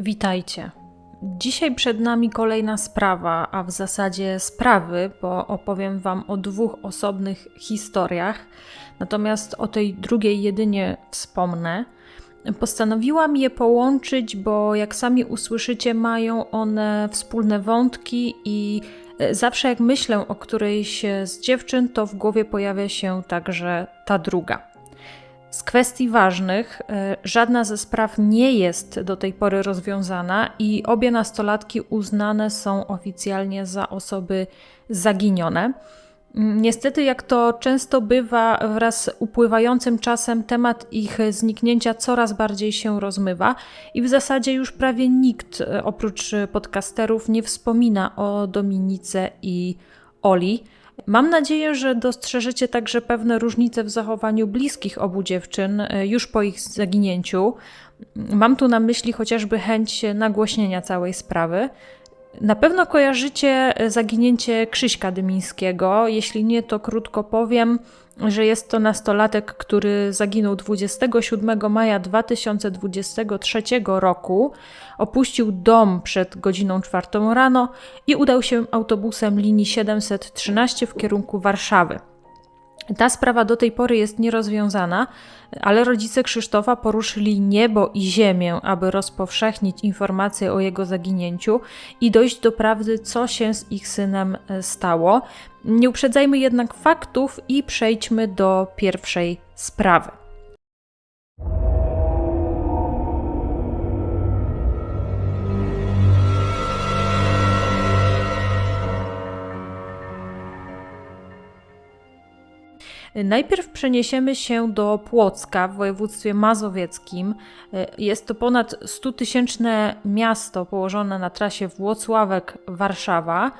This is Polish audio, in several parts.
Witajcie. Dzisiaj przed nami kolejna sprawa, a w zasadzie sprawy, bo opowiem Wam o dwóch osobnych historiach, natomiast o tej drugiej jedynie wspomnę. Postanowiłam je połączyć, bo jak sami usłyszycie, mają one wspólne wątki i e, zawsze jak myślę o którejś z dziewczyn, to w głowie pojawia się także ta druga. Z kwestii ważnych, e, żadna ze spraw nie jest do tej pory rozwiązana i obie nastolatki uznane są oficjalnie za osoby zaginione. Niestety, jak to często bywa, wraz z upływającym czasem temat ich zniknięcia coraz bardziej się rozmywa i w zasadzie już prawie nikt e, oprócz podcasterów nie wspomina o Dominice i Oli. Mam nadzieję, że dostrzeżecie także pewne różnice w zachowaniu bliskich obu dziewczyn e, już po ich zaginięciu. Mam tu na myśli chociażby chęć nagłośnienia całej sprawy. Na pewno kojarzycie zaginięcie Krzyśka Dymińskiego. Jeśli nie, to krótko powiem, że jest to nastolatek, który zaginął 27 maja 2023 roku. Opuścił dom przed godziną 4 rano i udał się autobusem linii 713 w kierunku Warszawy. Ta sprawa do tej pory jest nierozwiązana, ale rodzice Krzysztofa poruszyli niebo i ziemię, aby rozpowszechnić informacje o jego zaginięciu i dojść do prawdy, co się z ich synem e, stało. Nie uprzedzajmy jednak faktów i przejdźmy do pierwszej sprawy. Najpierw przeniesiemy się do Płocka w województwie mazowieckim. Jest to ponad 100-tysięczne miasto położone na trasie Włocławek-Warszawa.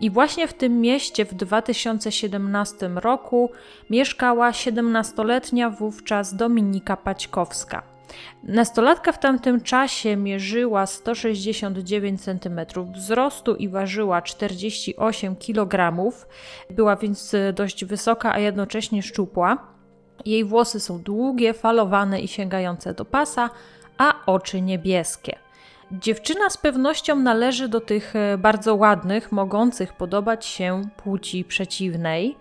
I właśnie w tym mieście w 2017 roku mieszkała 17-letnia wówczas Dominika Paćkowska. Nastolatka w tamtym czasie mierzyła 169 cm wzrostu i ważyła 48 kg. Była więc dość wysoka, a jednocześnie szczupła. Jej włosy są długie, falowane i sięgające do pasa, a oczy niebieskie. Dziewczyna z pewnością należy do tych bardzo ładnych, mogących podobać się płci przeciwnej.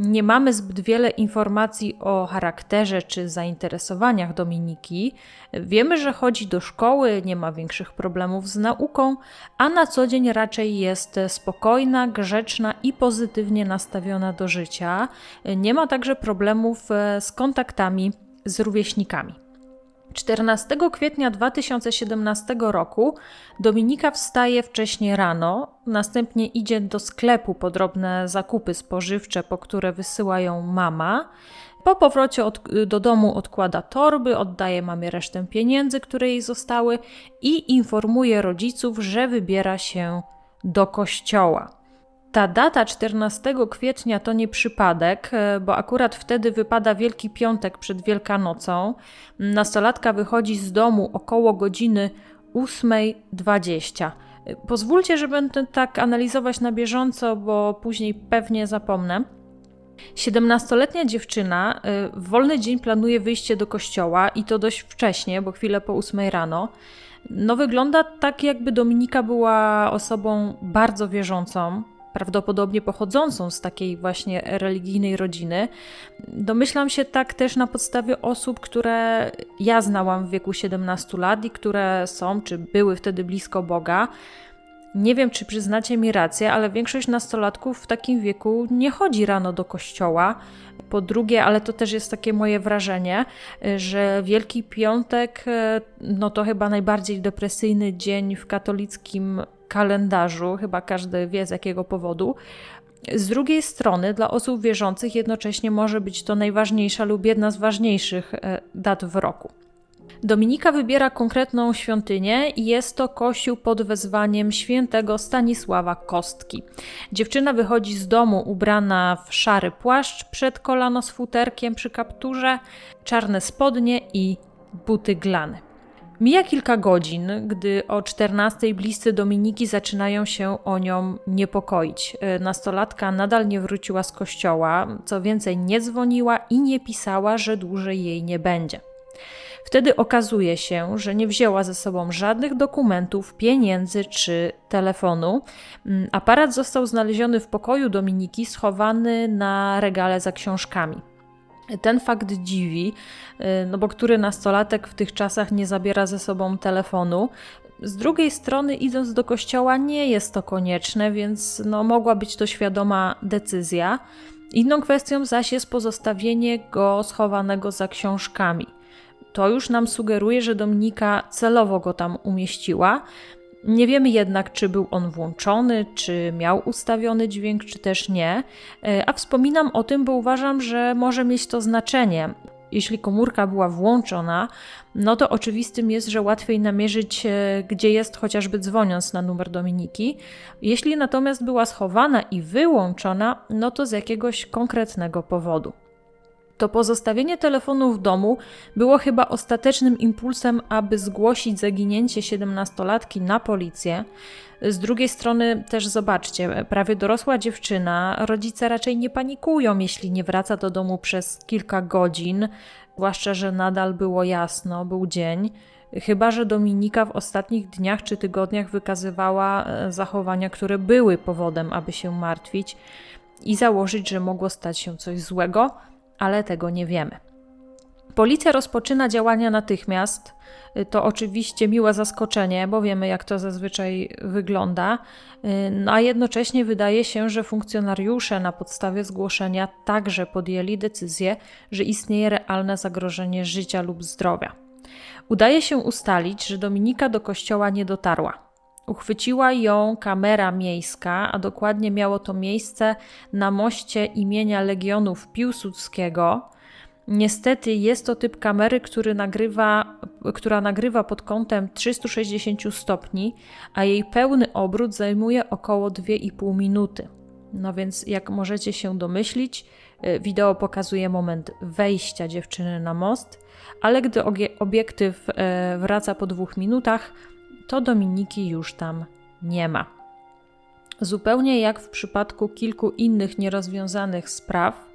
Nie mamy zbyt wiele informacji o charakterze czy zainteresowaniach Dominiki. Wiemy, że chodzi do szkoły, nie ma większych problemów z nauką, a na co dzień raczej jest spokojna, grzeczna i pozytywnie nastawiona do życia. Nie ma także problemów e, z kontaktami z rówieśnikami. 14 kwietnia 2017 roku Dominika wstaje wcześnie rano, następnie idzie do sklepu po drobne zakupy spożywcze, po które wysyła ją mama. Po powrocie od, do domu odkłada torby, oddaje mamie resztę pieniędzy, które jej zostały i informuje rodziców, że wybiera się do kościoła. Ta data 14 kwietnia to nie przypadek, e, bo akurat wtedy wypada Wielki Piątek przed Wielkanocą. Nastolatka wychodzi z domu około godziny 8.20. E, pozwólcie, że będę tak analizować na bieżąco, bo później pewnie zapomnę. 17-letnia dziewczyna e, w wolny dzień planuje wyjście do kościoła i to dość wcześnie, bo chwilę po 8 rano. No wygląda tak, jakby Dominika była osobą bardzo wierzącą, prawdopodobnie pochodzącą z takiej właśnie religijnej rodziny. Domyślam się tak też na podstawie osób, które ja znałam w wieku 17 lat i które są czy były wtedy blisko Boga. Nie wiem, czy przyznacie mi rację, ale większość nastolatków w takim wieku nie chodzi rano do kościoła. Po drugie, ale to też jest takie moje wrażenie, że Wielki Piątek no to chyba najbardziej depresyjny dzień w katolickim kalendarzu, chyba każdy wie z jakiego powodu. Z drugiej strony, dla osób wierzących jednocześnie może być to najważniejsza lub jedna z ważniejszych e, dat w roku. Dominika wybiera konkretną świątynię i jest to kościół pod wezwaniem świętego Stanisława Kostki. Dziewczyna wychodzi z domu ubrana w szary płaszcz, przed kolano z futerkiem przy kapturze, czarne spodnie i buty glany. Mija kilka godzin, gdy o 14 bliscy Dominiki zaczynają się o nią niepokoić. E, nastolatka nadal nie wróciła z kościoła, co więcej, nie dzwoniła i nie pisała, że dłużej jej nie będzie. Wtedy okazuje się, że nie wzięła ze sobą żadnych dokumentów, pieniędzy czy telefonu. Mm, Aparat został znaleziony w pokoju Dominiki, schowany na regale za książkami. Ten fakt dziwi, y, no bo który nastolatek w tych czasach nie zabiera ze sobą telefonu. Z drugiej strony, idąc do kościoła, nie jest to konieczne, więc no, mogła być to świadoma decyzja. Inną kwestią zaś jest pozostawienie go schowanego za książkami. To już nam sugeruje, że Dominika celowo go tam umieściła. Nie wiemy jednak, czy był on włączony, czy miał ustawiony dźwięk, czy też nie. E, A wspominam o tym, bo uważam, że może mieć to znaczenie. Jeśli komórka była włączona, no to oczywistym jest, że łatwiej namierzyć, e, gdzie jest, chociażby dzwoniąc na numer Dominiki. Jeśli natomiast była schowana i wyłączona, no to z jakiegoś konkretnego powodu to pozostawienie telefonu w domu było chyba ostatecznym impulsem, aby zgłosić zaginięcie 17-latki na policję. Z drugiej strony też zobaczcie, prawie dorosła dziewczyna, rodzice raczej nie panikują, jeśli nie wraca do domu przez kilka godzin, zwłaszcza, że nadal było jasno, był dzień. Chyba, że Dominika w ostatnich dniach czy tygodniach wykazywała e, zachowania, które były powodem, aby się martwić i założyć, że mogło stać się coś złego, ale tego nie wiemy. Policja rozpoczyna działania natychmiast. To oczywiście miłe zaskoczenie, bo wiemy, jak to zazwyczaj wygląda, no a jednocześnie wydaje się, że funkcjonariusze na podstawie zgłoszenia także podjęli decyzję, że istnieje realne zagrożenie życia lub zdrowia. Udaje się ustalić, że Dominika do kościoła nie dotarła. Uchwyciła ją kamera miejska, a dokładnie miało to miejsce na moście imienia Legionów Piłsudskiego. Niestety jest to typ kamery, który nagrywa, która nagrywa pod kątem 360 stopni, a jej pełny obrót zajmuje około 2,5 minuty. No więc, jak możecie się domyślić, y, wideo pokazuje moment wejścia dziewczyny na most, ale gdy obiektyw y, wraca po dwóch minutach, to Dominiki już tam nie ma. Zupełnie jak w przypadku kilku innych nierozwiązanych spraw,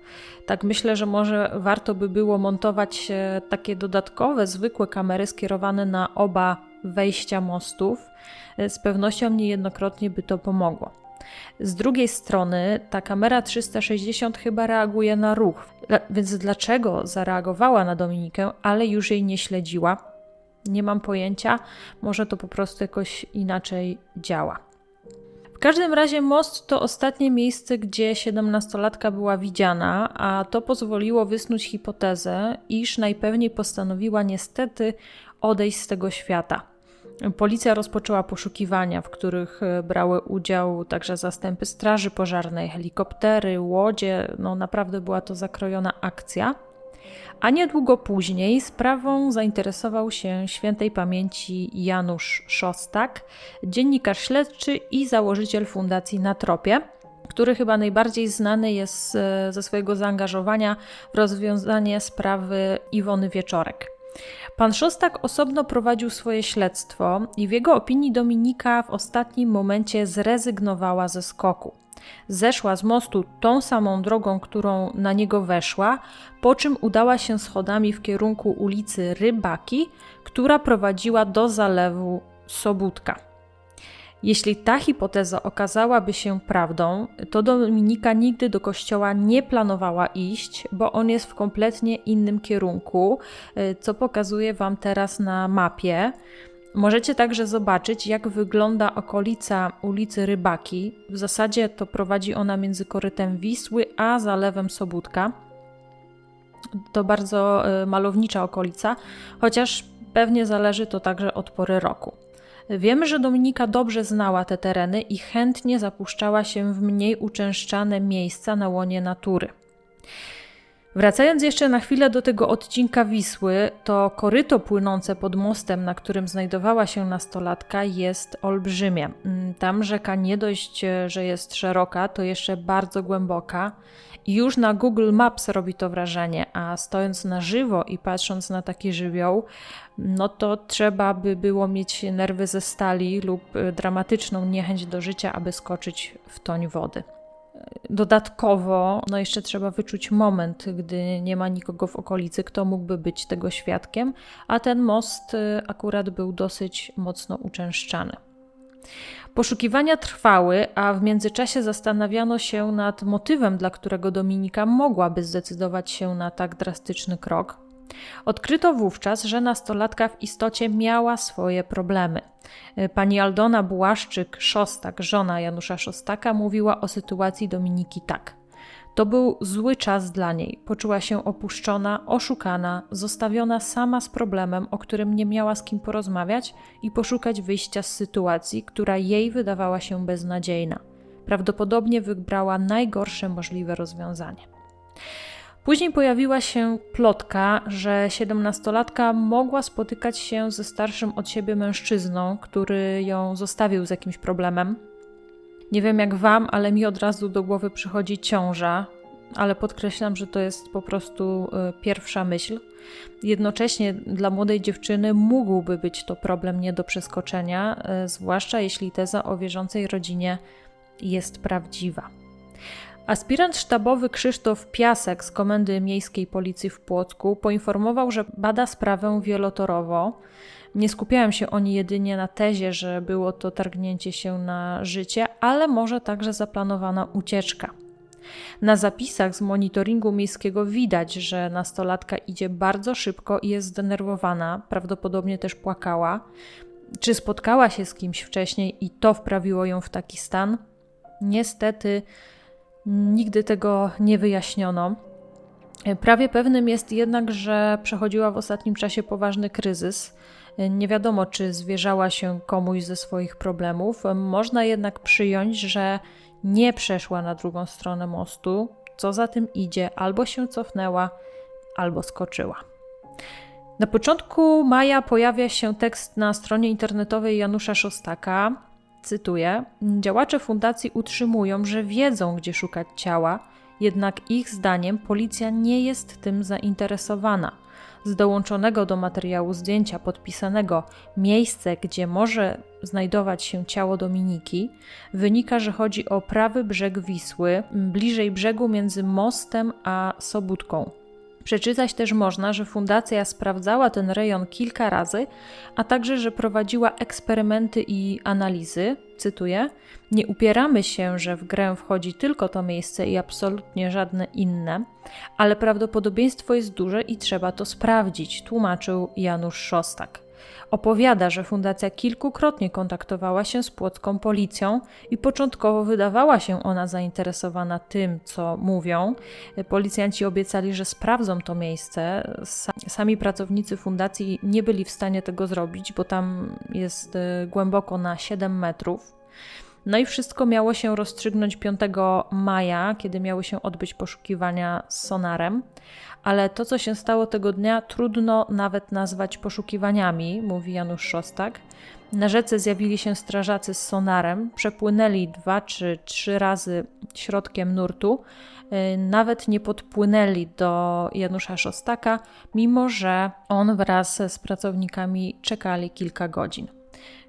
tak myślę, że może warto by było montować e, takie dodatkowe, zwykłe kamery skierowane na oba wejścia mostów. E, z pewnością niejednokrotnie by to pomogło. Z drugiej strony, ta kamera 360 chyba reaguje na ruch, więc dlaczego zareagowała na Dominikę, ale już jej nie śledziła? Nie mam pojęcia, może to po prostu jakoś inaczej działa. W każdym razie most to ostatnie miejsce, gdzie 17-latka była widziana, a to pozwoliło wysnuć hipotezę, iż najpewniej postanowiła niestety odejść z tego świata. Policja rozpoczęła poszukiwania, w których e, brały udział także zastępy straży pożarnej, helikoptery, łodzie. No naprawdę była to zakrojona akcja. A niedługo później sprawą zainteresował się świętej pamięci Janusz Szostak, dziennikarz śledczy i założyciel Fundacji Na Tropie, który chyba najbardziej znany jest e, ze swojego zaangażowania w rozwiązanie sprawy Iwony Wieczorek. Pan Szostak osobno prowadził swoje śledztwo i w jego opinii Dominika w ostatnim momencie zrezygnowała ze skoku. Zeszła z mostu tą samą drogą, którą na niego weszła, po czym udała się schodami w kierunku ulicy Rybaki, która prowadziła do zalewu Sobótka. Jeśli ta hipoteza okazałaby się prawdą, to Dominika nigdy do kościoła nie planowała iść, bo on jest w kompletnie innym kierunku, co pokazuję Wam teraz na mapie. Możecie także zobaczyć, jak wygląda okolica ulicy Rybaki. W zasadzie to prowadzi ona między korytem Wisły a zalewem Sobótka. To bardzo e, malownicza okolica, chociaż pewnie zależy to także od pory roku. Wiemy, że Dominika dobrze znała te tereny i chętnie zapuszczała się w mniej uczęszczane miejsca na łonie natury. Wracając jeszcze na chwilę do tego odcinka Wisły, to koryto płynące pod mostem, na którym znajdowała się nastolatka, jest olbrzymie. Mm, tam rzeka nie dość, e, że jest szeroka, to jeszcze bardzo głęboka. Już na Google Maps robi to wrażenie, a stojąc na żywo i patrząc na taki żywioł, no to trzeba by było mieć nerwy ze stali lub e, dramatyczną niechęć do życia, aby skoczyć w toń wody. Dodatkowo, no jeszcze trzeba wyczuć moment, gdy nie ma nikogo w okolicy, kto mógłby być tego świadkiem, a ten most y, akurat był dosyć mocno uczęszczany. Poszukiwania trwały, a w międzyczasie zastanawiano się nad motywem, dla którego Dominika mogłaby zdecydować się na tak drastyczny krok. Odkryto wówczas, że nastolatka w istocie miała swoje problemy. Pani Aldona Błaszczyk-Szostak, żona Janusza Szostaka, mówiła o sytuacji Dominiki tak. To był zły czas dla niej. Poczuła się opuszczona, oszukana, zostawiona sama z problemem, o którym nie miała z kim porozmawiać i poszukać wyjścia z sytuacji, która jej wydawała się beznadziejna. Prawdopodobnie wybrała najgorsze możliwe rozwiązanie. Później pojawiła się plotka, że siedemnastolatka mogła spotykać się ze starszym od siebie mężczyzną, który ją zostawił z jakimś problemem. Nie wiem jak wam, ale mi od razu do głowy przychodzi ciąża, ale podkreślam, że to jest po prostu y, pierwsza myśl. Jednocześnie dla młodej dziewczyny mógłby być to problem nie do przeskoczenia, y, zwłaszcza jeśli teza o wierzącej rodzinie jest prawdziwa. Aspirant sztabowy Krzysztof Piasek z Komendy Miejskiej Policji w Płocku poinformował, że bada sprawę wielotorowo. Nie skupiałem się oni jedynie na tezie, że było to targnięcie się na życie, ale może także zaplanowana ucieczka. Na zapisach z monitoringu miejskiego widać, że nastolatka idzie bardzo szybko i jest zdenerwowana, prawdopodobnie też płakała. Czy spotkała się z kimś wcześniej i to wprawiło ją w taki stan? Niestety, Nigdy tego nie wyjaśniono. Prawie pewnym jest jednak, że przechodziła w ostatnim czasie poważny kryzys. Nie wiadomo, czy zwierzała się komuś ze swoich problemów. Można jednak przyjąć, że nie przeszła na drugą stronę mostu. Co za tym idzie, albo się cofnęła, albo skoczyła. Na początku maja pojawia się tekst na stronie internetowej Janusza Szostaka, cytuję: Działacze fundacji utrzymują, że wiedzą, gdzie szukać ciała, jednak ich zdaniem policja nie jest tym zainteresowana. Z dołączonego do materiału zdjęcia podpisanego miejsce, gdzie może znajdować się ciało Dominiki, wynika, że chodzi o prawy brzeg Wisły, bliżej brzegu między mostem a Sobótką. Przeczytać też można, że fundacja sprawdzała ten rejon kilka razy, a także, że prowadziła eksperymenty i analizy. Cytuję: Nie upieramy się, że w grę wchodzi tylko to miejsce i absolutnie żadne inne, ale prawdopodobieństwo jest duże i trzeba to sprawdzić, tłumaczył Janusz Szostak. Opowiada, że fundacja kilkukrotnie kontaktowała się z płocką policją i początkowo wydawała się ona zainteresowana tym, co mówią. Policjanci obiecali, że sprawdzą to miejsce. Sami pracownicy fundacji nie byli w stanie tego zrobić, bo tam jest y, głęboko na 7 metrów. No i wszystko miało się rozstrzygnąć 5 maja, kiedy miały się odbyć poszukiwania z sonarem, ale to, co się stało tego dnia, trudno nawet nazwać poszukiwaniami, mówi Janusz Szostak. Na rzece zjawili się strażacy z sonarem, przepłynęli dwa czy trzy razy środkiem nurtu, y, nawet nie podpłynęli do Janusza Szostaka, mimo że on wraz z pracownikami czekali kilka godzin.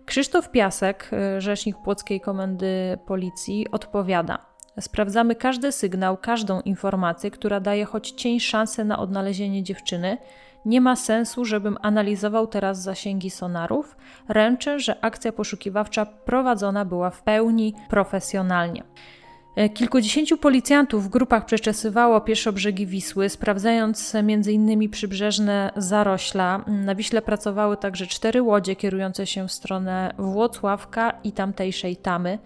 Krzysztof Piasek, y, rzecznik Płockiej Komendy Policji, odpowiada: Sprawdzamy każdy sygnał, każdą informację, która daje choć cień szansy na odnalezienie dziewczyny. Nie ma sensu, żebym analizował teraz zasięgi sonarów. Ręczę, że akcja poszukiwawcza prowadzona była w pełni profesjonalnie. E, kilkudziesięciu policjantów w grupach przeczesywało brzegi Wisły, sprawdzając m.in. przybrzeżne zarośla. Na Wiśle pracowały także cztery łodzie kierujące się w stronę Włocławka i tamtejszej Tamy,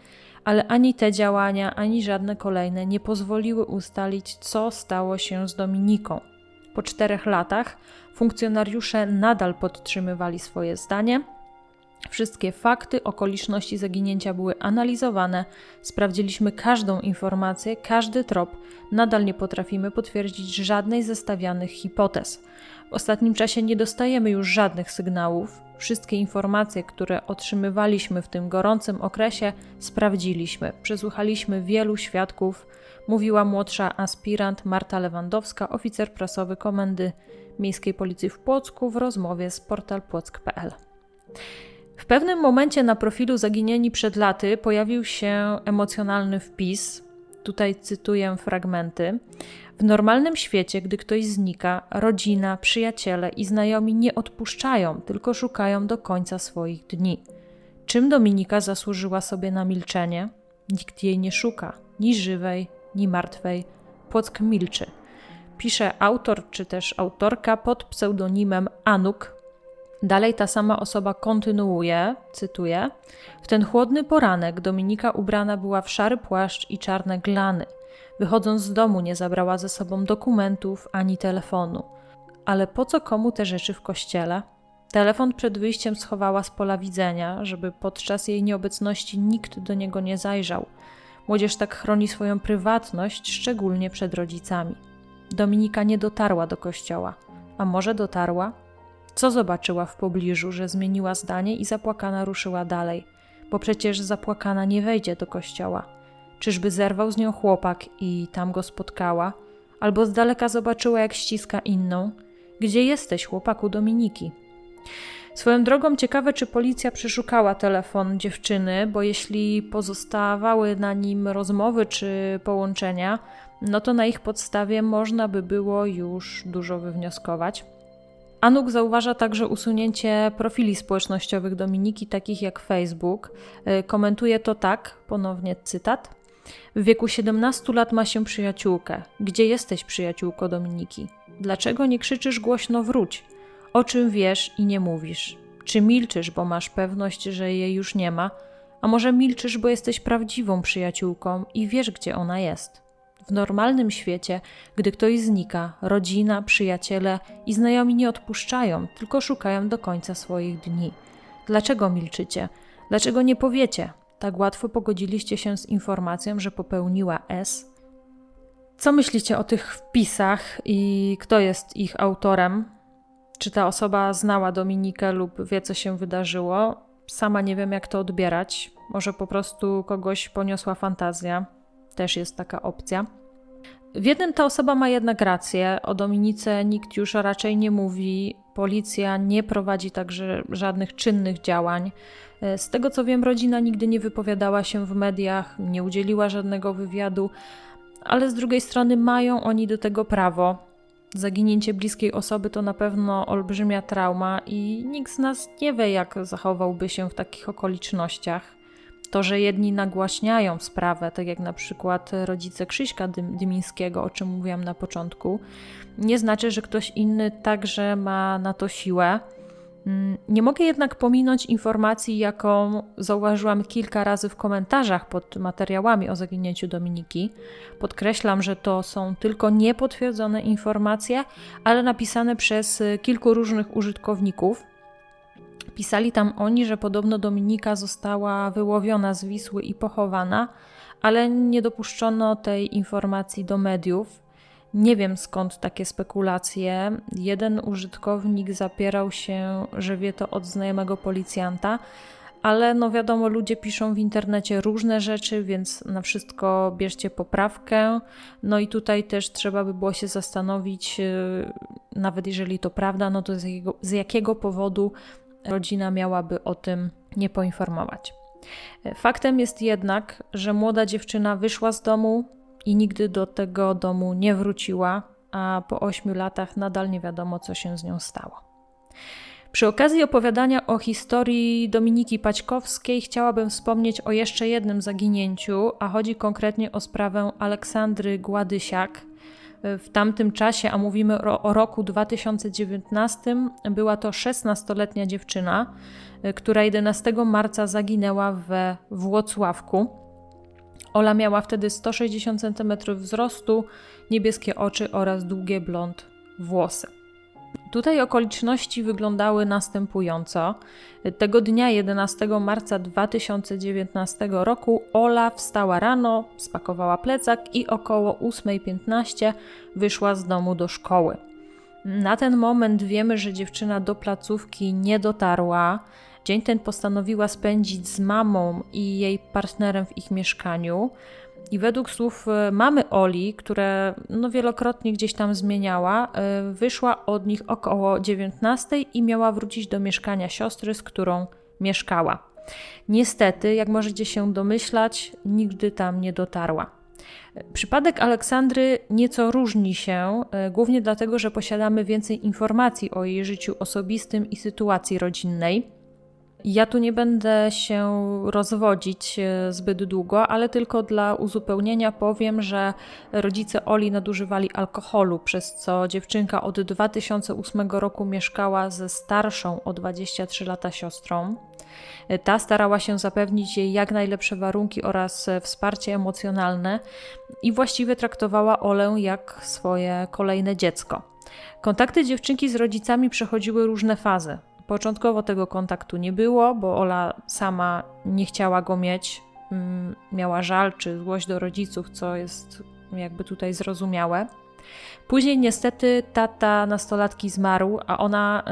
ale ani te działania, ani żadne kolejne nie pozwoliły ustalić, co stało się z Dominiką. Po czterech latach funkcjonariusze nadal podtrzymywali swoje zdanie – Wszystkie fakty, okoliczności zaginięcia były analizowane, sprawdziliśmy każdą informację, każdy trop. Nadal nie potrafimy potwierdzić żadnej ze stawianych hipotez. W ostatnim czasie nie dostajemy już żadnych sygnałów. Wszystkie informacje, które otrzymywaliśmy w tym gorącym okresie, sprawdziliśmy. Przesłuchaliśmy wielu świadków, mówiła młodsza aspirant Marta Lewandowska, oficer prasowy Komendy Miejskiej Policji w Płocku w rozmowie z portalpłock.pl. W pewnym momencie na profilu Zaginieni przed laty pojawił się emocjonalny wpis. Tutaj cytuję fragmenty. W normalnym świecie, gdy ktoś znika, rodzina, przyjaciele i znajomi nie odpuszczają, tylko szukają do końca swoich dni. Czym Dominika zasłużyła sobie na milczenie? Nikt jej nie szuka, ni żywej, ni martwej. Płock milczy. Pisze autor czy też autorka pod pseudonimem Anuk. Dalej ta sama osoba kontynuuje, cytuję: W ten chłodny poranek Dominika ubrana była w szary płaszcz i czarne glany. Wychodząc z domu nie zabrała ze sobą dokumentów ani telefonu. Ale po co komu te rzeczy w kościele? Telefon przed wyjściem schowała z pola widzenia, żeby podczas jej nieobecności nikt do niego nie zajrzał. Młodzież tak chroni swoją prywatność, szczególnie przed rodzicami. Dominika nie dotarła do kościoła. A może dotarła? Co zobaczyła w pobliżu, że zmieniła zdanie i zapłakana ruszyła dalej? Bo przecież zapłakana nie wejdzie do kościoła. Czyżby zerwał z nią chłopak i tam go spotkała? Albo z daleka zobaczyła, jak ściska inną? Gdzie jesteś, chłopaku Dominiki? Swoją drogą ciekawe, czy policja przeszukała telefon dziewczyny, bo jeśli pozostawały na nim rozmowy czy połączenia, no to na ich podstawie można by było już dużo wywnioskować. Anuk zauważa także usunięcie profili społecznościowych Dominiki, takich jak Facebook. Y, komentuje to tak, ponownie cytat. W wieku 17 lat ma się przyjaciółkę. Gdzie jesteś, przyjaciółko Dominiki? Dlaczego nie krzyczysz głośno wróć? O czym wiesz i nie mówisz? Czy milczysz, bo masz pewność, że jej już nie ma? A może milczysz, bo jesteś prawdziwą przyjaciółką i wiesz, gdzie ona jest? W normalnym świecie, gdy ktoś znika, rodzina, przyjaciele i znajomi nie odpuszczają, tylko szukają do końca swoich dni. Dlaczego milczycie? Dlaczego nie powiecie? Tak łatwo pogodziliście się z informacją, że popełniła S? Co myślicie o tych wpisach i kto jest ich autorem? Czy ta osoba znała Dominikę lub wie, co się wydarzyło? Sama nie wiem, jak to odbierać. Może po prostu kogoś poniosła fantazja. Też jest taka opcja. W jednym ta osoba ma jednak rację. O Dominice nikt już raczej nie mówi. Policja nie prowadzi także żadnych czynnych działań. Z tego co wiem, rodzina nigdy nie wypowiadała się w mediach, nie udzieliła żadnego wywiadu, ale z drugiej strony mają oni do tego prawo. Zaginięcie bliskiej osoby to na pewno olbrzymia trauma i nikt z nas nie wie, jak zachowałby się w takich okolicznościach. To, że jedni nagłaśniają sprawę, tak jak na przykład rodzice Krzyśka Dymińskiego, o czym mówiłam na początku, nie znaczy, że ktoś inny także ma na to siłę. Mm, nie mogę jednak pominąć informacji, jaką zauważyłam kilka razy w komentarzach pod materiałami o zaginięciu Dominiki. Podkreślam, że to są tylko niepotwierdzone informacje, ale napisane przez kilku różnych użytkowników. Pisali tam oni, że podobno Dominika została wyłowiona z Wisły i pochowana, ale nie dopuszczono tej informacji do mediów. Nie wiem skąd takie spekulacje. Jeden użytkownik zapierał się, że wie to od znajomego policjanta, ale no wiadomo, ludzie piszą w internecie różne rzeczy, więc na wszystko bierzcie poprawkę. No i tutaj też trzeba by było się zastanowić, yy, nawet jeżeli to prawda, no to z jakiego, z jakiego powodu rodzina miałaby o tym nie poinformować. Faktem jest jednak, że młoda dziewczyna wyszła z domu, i nigdy do tego domu nie wróciła, a po ośmiu latach nadal nie wiadomo, co się z nią stało. Przy okazji opowiadania o historii Dominiki Paćkowskiej chciałabym wspomnieć o jeszcze jednym zaginięciu, a chodzi konkretnie o sprawę Aleksandry Gładysiak. W tamtym czasie, a mówimy o roku 2019, była to 16-letnia dziewczyna, która 11 marca zaginęła we Włocławku. Ola miała wtedy 160 cm wzrostu, niebieskie oczy oraz długie blond włosy. Tutaj okoliczności wyglądały następująco. Tego dnia, 11 marca 2019 roku, Ola wstała rano, spakowała plecak i około 8.15 wyszła z domu do szkoły. Na ten moment wiemy, że dziewczyna do placówki nie dotarła. Dzień ten postanowiła spędzić z mamą i jej partnerem w ich mieszkaniu. I według słów e, mamy Oli, które no wielokrotnie gdzieś tam zmieniała, e, wyszła od nich około 19 i miała wrócić do mieszkania siostry, z którą mieszkała. Niestety, jak możecie się domyślać, nigdy tam nie dotarła. Przypadek Aleksandry nieco różni się, e, głównie dlatego, że posiadamy więcej informacji o jej życiu osobistym i sytuacji rodzinnej. Ja tu nie będę się rozwodzić e, zbyt długo, ale tylko dla uzupełnienia powiem, że rodzice Oli nadużywali alkoholu, przez co dziewczynka od 2008 roku mieszkała ze starszą o 23 lata siostrą. E, Ta starała się zapewnić jej jak najlepsze warunki oraz e, wsparcie emocjonalne i właściwie traktowała Olę jak swoje kolejne dziecko. Kontakty dziewczynki z rodzicami przechodziły różne fazy. Początkowo tego kontaktu nie było, bo Ola sama nie chciała go mieć, mm, miała żal czy złość do rodziców, co jest jakby tutaj zrozumiałe. Później niestety tata nastolatki zmarł, a ona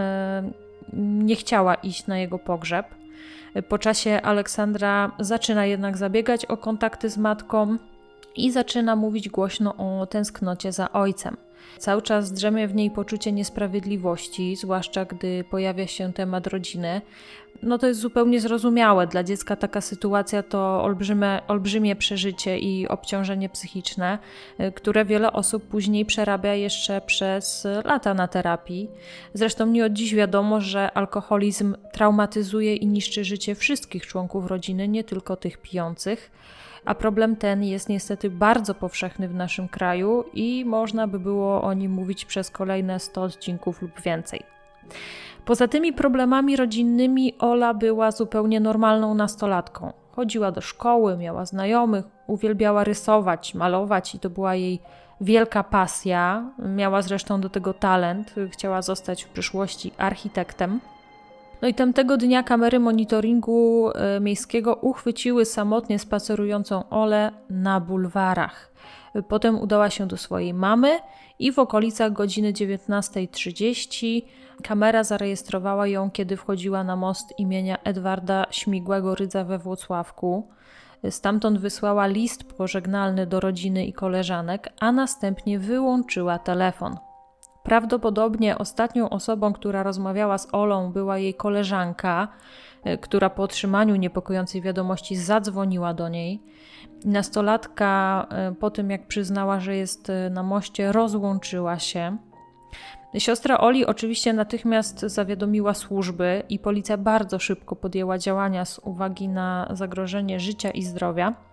nie chciała iść na jego pogrzeb. Po czasie Aleksandra zaczyna jednak zabiegać o kontakty z matką i zaczyna mówić głośno o tęsknocie za ojcem. Cały czas drzemie w niej poczucie niesprawiedliwości, zwłaszcza gdy pojawia się temat rodziny. No to jest zupełnie zrozumiałe. Dla dziecka taka sytuacja to olbrzymie, olbrzymie przeżycie i obciążenie psychiczne, y, które wiele osób później przerabia jeszcze przez lata na terapii. Zresztą nie od dziś wiadomo, że alkoholizm traumatyzuje i niszczy życie wszystkich członków rodziny, nie tylko tych pijących a problem ten jest niestety bardzo powszechny w naszym kraju i można by było o nim mówić przez kolejne 100 odcinków lub więcej. Poza tymi problemami rodzinnymi, Ola była zupełnie normalną nastolatką. Chodziła do szkoły, miała znajomych, uwielbiała rysować, malować i to była jej wielka pasja. Miała zresztą do tego talent, chciała zostać w przyszłości architektem. No i tamtego dnia kamery monitoringu e, miejskiego uchwyciły samotnie spacerującą Olę na bulwarach. Potem udała się do swojej mamy i w okolicach godziny 19.30 kamera zarejestrowała ją, kiedy wchodziła na most imienia Edwarda Śmigłego Rydza we Włocławku. Stamtąd wysłała list pożegnalny do rodziny i koleżanek, a następnie wyłączyła telefon. Prawdopodobnie ostatnią osobą, która rozmawiała z Olą, była jej koleżanka, e, która po otrzymaniu niepokojącej wiadomości zadzwoniła do niej. Nastolatka, e, po tym jak przyznała, że jest e, na moście, rozłączyła się. Siostra Oli oczywiście natychmiast zawiadomiła służby i policja bardzo szybko podjęła działania z uwagi na zagrożenie życia i zdrowia.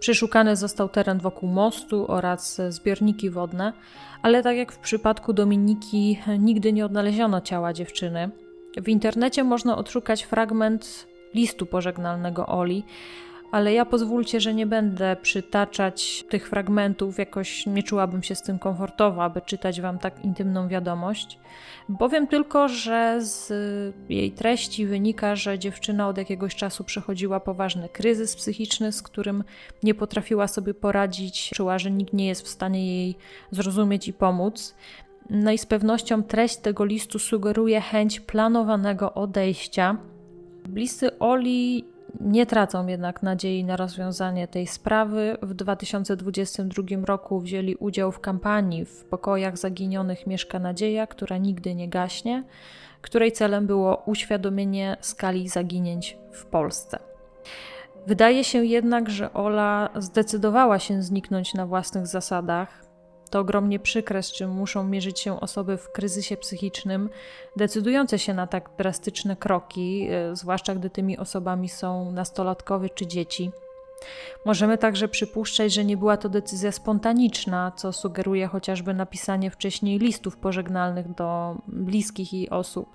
Przeszukany został teren wokół mostu oraz zbiorniki wodne, ale tak jak w przypadku Dominiki, nigdy nie odnaleziono ciała dziewczyny. W internecie można odszukać fragment listu pożegnalnego Oli, ale ja pozwólcie, że nie będę przytaczać tych fragmentów, jakoś nie czułabym się z tym komfortowo, aby czytać wam tak intymną wiadomość. Powiem tylko, że z jej treści wynika, że dziewczyna od jakiegoś czasu przechodziła poważny kryzys psychiczny, z którym nie potrafiła sobie poradzić, czuła, że nikt nie jest w stanie jej zrozumieć i pomóc. No i z pewnością treść tego listu sugeruje chęć planowanego odejścia. Bliscy Oli nie tracą jednak nadziei na rozwiązanie tej sprawy. W 2022 roku wzięli udział w kampanii w pokojach zaginionych Mieszka Nadzieja, która nigdy nie gaśnie, której celem było uświadomienie skali zaginięć w Polsce. Wydaje się jednak, że Ola zdecydowała się zniknąć na własnych zasadach. To ogromnie przykre, z czym muszą mierzyć się osoby w kryzysie psychicznym, decydujące się na tak drastyczne kroki, e, zwłaszcza gdy tymi osobami są nastolatkowie czy dzieci. Możemy także przypuszczać, że nie była to decyzja spontaniczna, co sugeruje chociażby napisanie wcześniej listów pożegnalnych do bliskich jej osób.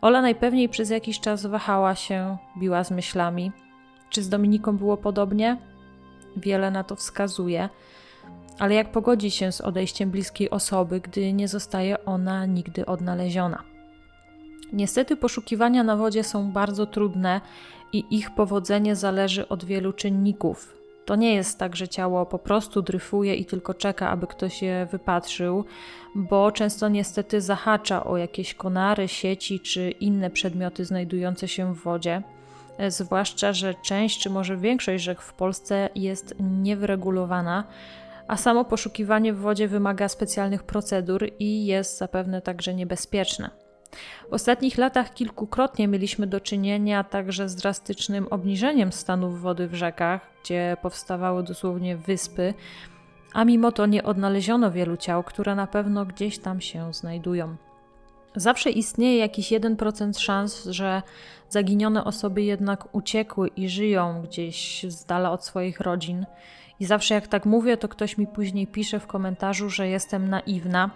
Ola najpewniej przez jakiś czas wahała się, biła z myślami. Czy z Dominiką było podobnie? Wiele na to wskazuje. Ale jak pogodzić się z odejściem bliskiej osoby, gdy nie zostaje ona nigdy odnaleziona? Niestety poszukiwania na wodzie są bardzo trudne i ich powodzenie zależy od wielu czynników. To nie jest tak, że ciało po prostu dryfuje i tylko czeka, aby ktoś je wypatrzył, bo często niestety zahacza o jakieś konary, sieci czy inne przedmioty znajdujące się w wodzie. Zwłaszcza, że część czy może większość rzek w Polsce jest niewyregulowana, a samo poszukiwanie w wodzie wymaga specjalnych procedur i jest zapewne także niebezpieczne. W ostatnich latach kilkukrotnie mieliśmy do czynienia także z drastycznym obniżeniem stanów wody w rzekach, gdzie powstawały dosłownie wyspy, a mimo to nie odnaleziono wielu ciał, które na pewno gdzieś tam się znajdują. Zawsze istnieje jakiś 1% szans, że zaginione osoby jednak uciekły i żyją gdzieś z dala od swoich rodzin. I zawsze jak tak mówię, to ktoś mi później pisze w komentarzu, że jestem naiwna.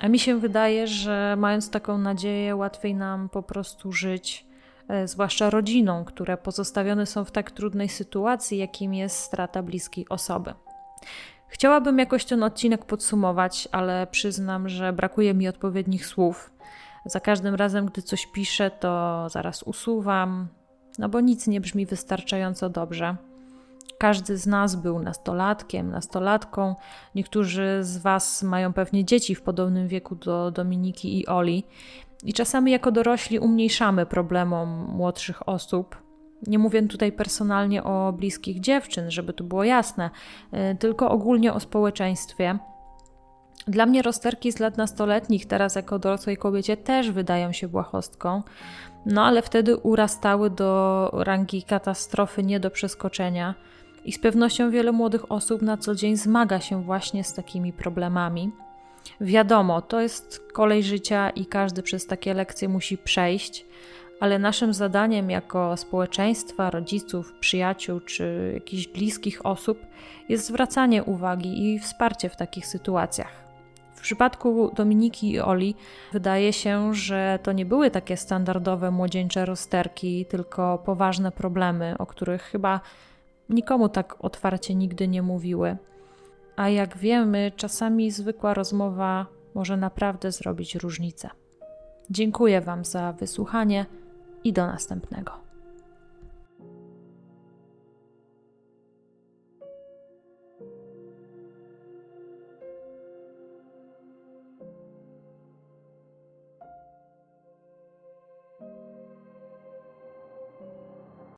A mi się wydaje, że mając taką nadzieję, łatwiej nam po prostu żyć, e, zwłaszcza rodzinom, które pozostawione są w tak trudnej sytuacji, jakim jest strata bliskiej osoby. Chciałabym jakoś ten odcinek podsumować, ale przyznam, że brakuje mi odpowiednich słów. Za każdym razem, gdy coś piszę, to zaraz usuwam, no bo nic nie brzmi wystarczająco dobrze. Każdy z nas był nastolatkiem, nastolatką. Niektórzy z Was mają pewnie dzieci w podobnym wieku do Dominiki i Oli. I czasami jako dorośli umniejszamy problemom młodszych osób. Nie mówię tutaj personalnie o bliskich dziewczyn, żeby to było jasne, y, tylko ogólnie o społeczeństwie. Dla mnie rozterki z lat nastoletnich, teraz jako dorosłej kobiecie, też wydają się błahostką, no ale wtedy urastały do rangi katastrofy nie do przeskoczenia. I z pewnością wiele młodych osób na co dzień zmaga się właśnie z takimi problemami. Wiadomo, to jest kolej życia i każdy przez takie lekcje musi przejść, ale naszym zadaniem jako społeczeństwa, rodziców, przyjaciół czy jakichś bliskich osób jest zwracanie uwagi i wsparcie w takich sytuacjach. W przypadku Dominiki i Oli wydaje się, że to nie były takie standardowe młodzieńcze rozterki, tylko poważne problemy, o których chyba nikomu tak otwarcie nigdy nie mówiły. A jak wiemy, czasami zwykła rozmowa może naprawdę zrobić różnicę. Dziękuję Wam za wysłuchanie i do następnego.